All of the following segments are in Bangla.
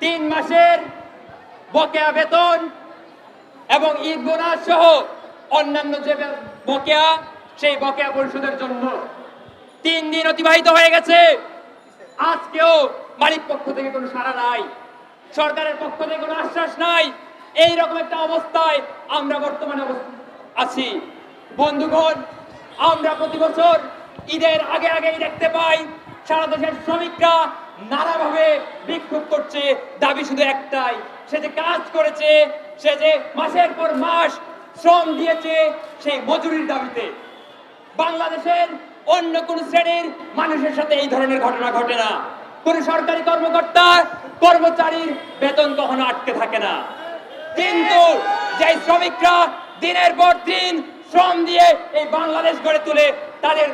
তিন মাসের বকেয়া বেতন এবং ঈদ বোনাস সহ অন্যান্য যে বকেয়া, সেই বকেয়া পরিশোধের জন্য তিন দিন অতিবাহিত হয়ে গেছে। আজকেও মালিক পক্ষ থেকে কোনো সাড়া নাই, সরকারের পক্ষ থেকে কোনো আশ্বাস নাই। এই রকম একটা অবস্থায় আমরা বর্তমানে আছি। বন্ধুগণ, আমরা প্রতি বছর ঈদের আগে আগেই দেখতে পাই, সারা দেশের শ্রমিকরা নানাভাবে বিক্ষোভ করছে, দাবি শুধু একটাই, সে যে কাজ করেছে, সে যে মাসের পর মাস শ্রম দিয়েছে, সেই মজুরির দাবিতে। বাংলাদেশের অন্য কোন শ্রেণির মানুষের সাথে এই ধরনের ঘটনা ঘটে না। কোন সরকারি কর্মকর্তা কর্মচারীর বেতন কখনো আটকে থাকে না। কিন্তু যে শ্রমিকরা দিনের পর দিন শ্রম দিয়ে এই বাংলাদেশ গড়ে তুলে, তাদের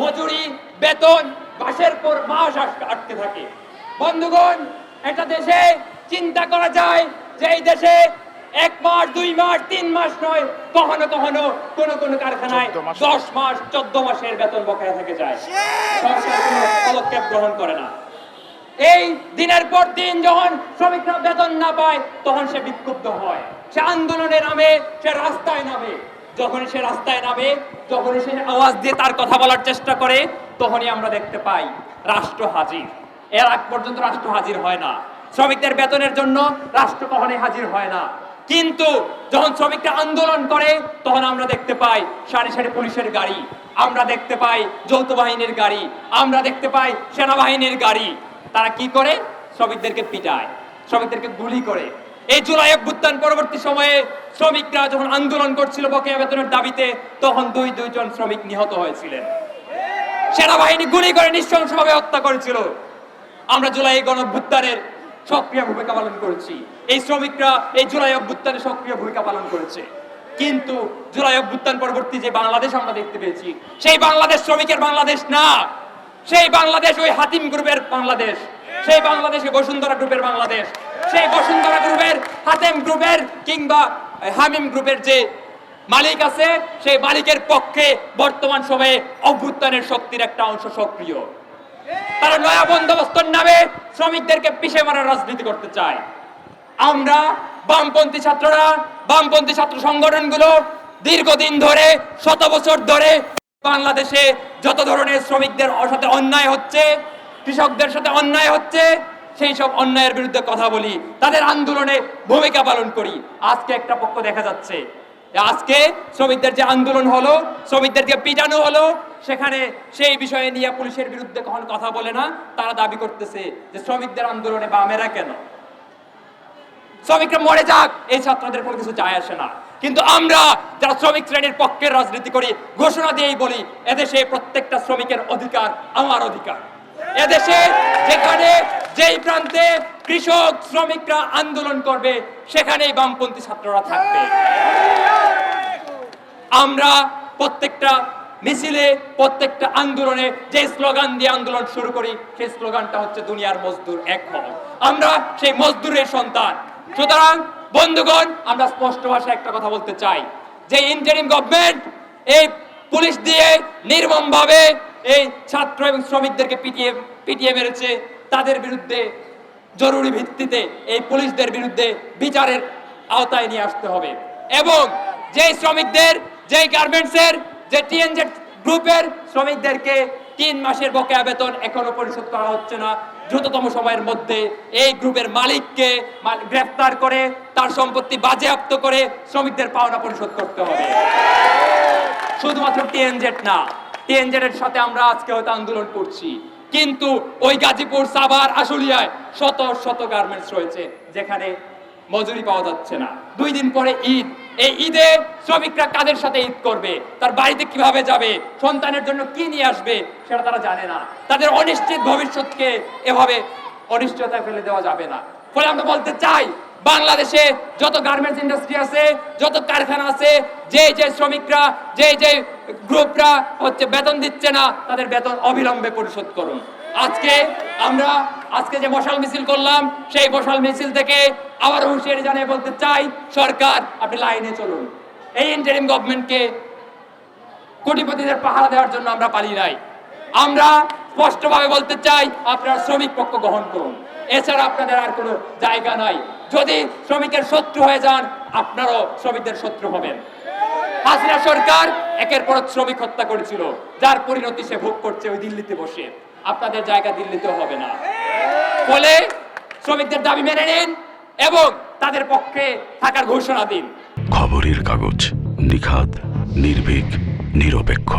মজুরি, বেতন মাসের পর মাস আটকে- থাকে। বন্ধুগণ একটা দেশে চিন্তা করা যায় যে এই দেশে এক মাস দুই মাস তিন মাস নয় কখনো কখনো কোন কোন কারখানায় দশ মাস চোদ্দ মাসের বেতন বকেয়া থেকে যায়। সরকার কোনো পদক্ষেপ গ্রহণ করে না। এই দিনের পর দিন যখন শ্রমিকরা বেতন না পায় তখন সে বিক্ষুব্ধ হয়। সে আন্দোলনে নামে সে রাস্তায় নামে। যখন সে রাস্তায় নামে যখন সে আওয়াজ দিয়ে তার কথা বলার চেষ্টা করে তখনই আমরা দেখতে পাই রাষ্ট্র হাজির। এর আগ পর্যন্ত রাষ্ট্র হাজির হয় না। শ্রমিকদের বেতনের জন্য রাষ্ট্র কখনোই হাজির হয় না। কিন্তু যখন শ্রমিকরা আন্দোলন করে, তখন আমরা দেখতে পাই সারি সারি পুলিশের গাড়ি, আমরা দেখতে পাই যৌথ বাহিনীর গাড়ি, আমরা দেখতে পাই সেনাবাহিনীর গাড়ি। তারা কি করে? শ্রমিকদেরকে পিটায়, শ্রমিকদেরকে গুলি করে। এই জুলাই অভ্যুত্থান পরবর্তী সময়ে শ্রমিকরা যখন আন্দোলন করছিল বকেয়া বেতনের দাবিতে, তখন দুই দুইজন শ্রমিক নিহত হয়েছিলেন। সেনাবাহিনী গুলি করে নৃশংসভাবে হত্যা করেছিল। আমরা জুলাই গণভ্যুত্থানের সক্রিয় ভূমিকা পালন করেছি। এই শ্রমিকরা এই জুলাই অভ্যুত্থানে সক্রিয় ভূমিকা পালন করেছে। কিন্তু জুলাই অভ্যুত্থান পরবর্তী যে বাংলাদেশ আমরা দেখতে পেয়েছি, সেই বাংলাদেশ শ্রমিকের বাংলাদেশ না। সেই বাংলাদেশ ওই হাতিম গ্রুপের বাংলাদেশ। সেই বাংলাদেশে বসুন্ধরা গ্রুপের বাংলাদেশ। সেই বসুন্ধরা গ্রুপের হাতেম গ্রুপের কিংবা হামিম গ্রুপের যে মালিক আছে, সেই মালিকের পক্ষে বর্তমান সময়ে অভ্যুত্থানের শক্তির একটা অংশ সক্রিয়। তারা নয়া বন্দোবস্তর নামে শ্রমিকদেরকে পিষে মারার রাজনীতি করতে চায়। আমরা বামপন্থী ছাত্ররা, বামপন্থী ছাত্র সংগঠনগুলো দীর্ঘদিন ধরে, শত বছর ধরে বাংলাদেশে যত ধরনের শ্রমিকদের সাথে অন্যায় হচ্ছে, কৃষকদের সাথে অন্যায় হচ্ছে, সেই সব অন্যায়ের বিরুদ্ধে কথা বলি। তাদের আন্দোলনে ভূমিকা পালন করি। আজকে একটা পক্ষ দেখা যাচ্ছে। আজকে শ্রমিকদের যে আন্দোলন হলো শ্রমিকদেরকে পিটানো হলো, সেখানে সেই বিষয়ে নিয়ে পুলিশের বিরুদ্ধে কখন কথা বলে না। তারা দাবি করতেছে যে শ্রমিকদের আন্দোলনে বামেরা কেন? শ্রমিকরা মরে যাক, এই ছাত্রদের কোনো কিছু যায় আসে না। কিন্তু আমরা যারা শ্রমিক শ্রেণির পক্ষের রাজনীতি করি, ঘোষণা দিয়েই বলি, এদেশে প্রত্যেকটা শ্রমিকের অধিকার, আমার অধিকার। এদেশে যেখানে যেই প্রান্তে কৃষক, শ্রমিকরা আন্দোলন করবে, সেখানেই বামপন্থী ছাত্ররা থাকবে। আমরা প্রত্যেকটা মিছিলে, প্রত্যেকটা আন্দোলনে যে স্লোগান দিয়ে আন্দোলন শুরু করি, সেই স্লোগানটা হচ্ছে দুনিয়ার মজদুর এক হও। আমরা সেই মজদুরের সন্তান। সুতরাং, বন্ধুগণ, আমরা স্পষ্ট ভাষায় একটা কথা বলতে চাই। যে ইন্টারিম গভর্নমেন্ট এই পুলিশ দিয়ে নির্মম ভাবে এই ছাত্র এবং শ্রমিকদেরকে পিটিয়ে পিটিয়ে মেরেছে। তাদের বিরুদ্ধে জরুরি ভিত্তিতে এই পুলিশদের বিরুদ্ধে বিচারের আওতায় নিয়ে আসতে হবে। এবং যেই শ্রমিকদের, যেই গার্মেন্টসের, যে টিএনজেড গ্রুপের শ্রমিকদেরকে তিন মাসের বকেয়া বেতন এখনও পরিশোধ করা হচ্ছে না। দ্রুততম সময়ের মধ্যে এই গ্রুপের মালিককে মাল- গ্রেফতার করে, তার সম্পত্তি বাজেয়াপ্ত করে শ্রমিকদের পাওনা পরিশোধ করতে হবে। শুধুমাত্র টিএনজেড না টিএনজেড এর সাথে আমরা আজকে হয়তো আন্দোলন করছি। কিন্তু ওই গাজীপুর, সাভার, আশুলিয়ায় শত শত গার্মেন্টস রয়েছে, যেখানে মজুরি পাওয়া যাচ্ছে না। দুই দিন পরে ঈদ। এই ঈদে শ্রমিকরা কাদের সাথে ঈদ করবে? তার বাড়িতে কীভাবে যাবে? সন্তানের জন্য কি নিয়ে আসবে? সেটা তারা জানে না। তাদের অনিশ্চিত ভবিষ্যৎকে এভাবে অনিশ্চয়তায় ফেলে দেওয়া যাবে না। ফলে আমরা বলতে চাই, বাংলাদেশে যত গার্মেন্টস ইন্ডাস্ট্রি আছে, যত কারখানা আছে, যে যে শ্রমিকরা, যে যে গ্রুপরা হচ্ছে বেতন দিচ্ছে না, তাদের বেতন অবিলম্বে পরিশোধ করুন। আজকে আমরা, আজকে যে মশাল মিছিল করলাম, সেই মশাল মিছিল থেকে আবার হুঁশিয়ারি জানিয়ে বলতে চাই, সরকার, আপনি লাইনে চলুন। এই ইন্টারিম গভর্নমেন্টকে কোটিপতিদের পাহারা দেওয়ার জন্য আমরা পালি নাই। আমরা স্পষ্টভাবে বলতে চাই, আপনারা শ্রমিক পক্ষ গ্রহণ করুন। এছাড়া আপনাদের আর কোনো জায়গা নাই। যদি শ্রমিকের শত্রু হয়ে যান, আপনারও শ্রমিকদের শত্রু হবেন। হাসিনা সরকার একের পর শ্রমিক হত্যা করেছিল, যার পরিণতি সে ভোগ করছে ওই দিল্লিতে বসে। আপনাদের জায়গা দিল্লিতে হবে না। ফলে শ্রমিকদের দাবি মেনে নিন এবং তাদের পক্ষে থাকার ঘোষণা দিন। খবরের কাগজ নিখাত নির্ভীক, নিরপেক্ষ।